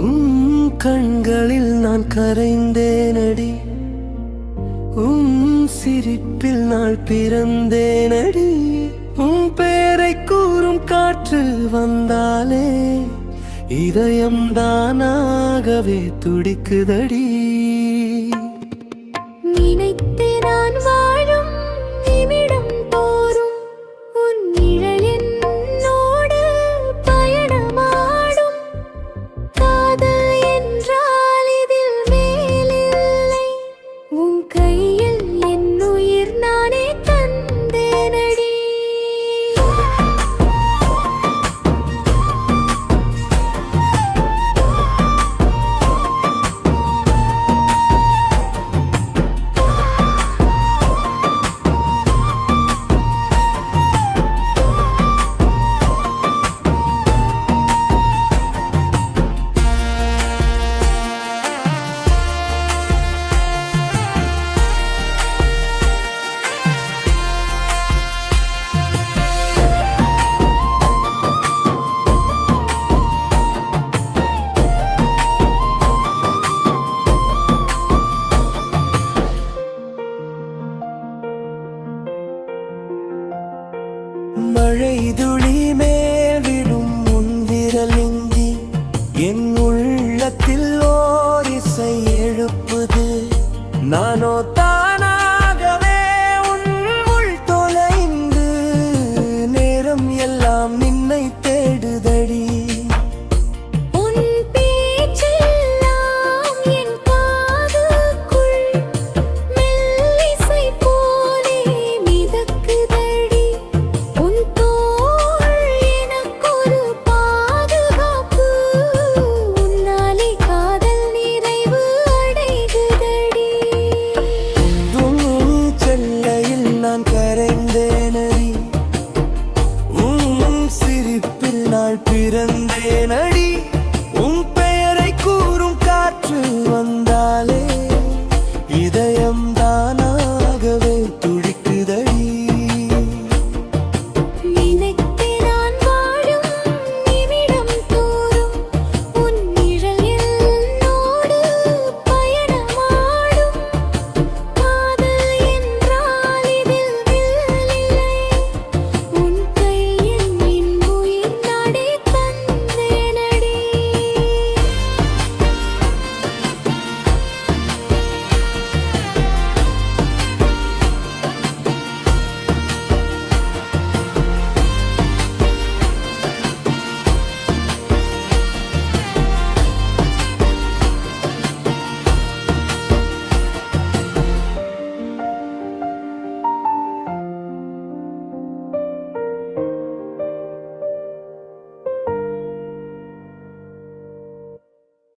உம் கண்களில் நான் கரைந்தேனடி. உம் சிரிப்பில் நாள் பிறந்தேனடி. உம் பேரை கூறும் காற்று வந்தாலே இதயம் தானாகவே துடிக்குதடி. மழை துளி மேலும் முன்விரல் இந்தி என் உள்ளத்தில் ஓரிசை எழுப்புது. நானோ தானாகவே உள் தொலைந்து நேரம் எல்லாம் நின்னை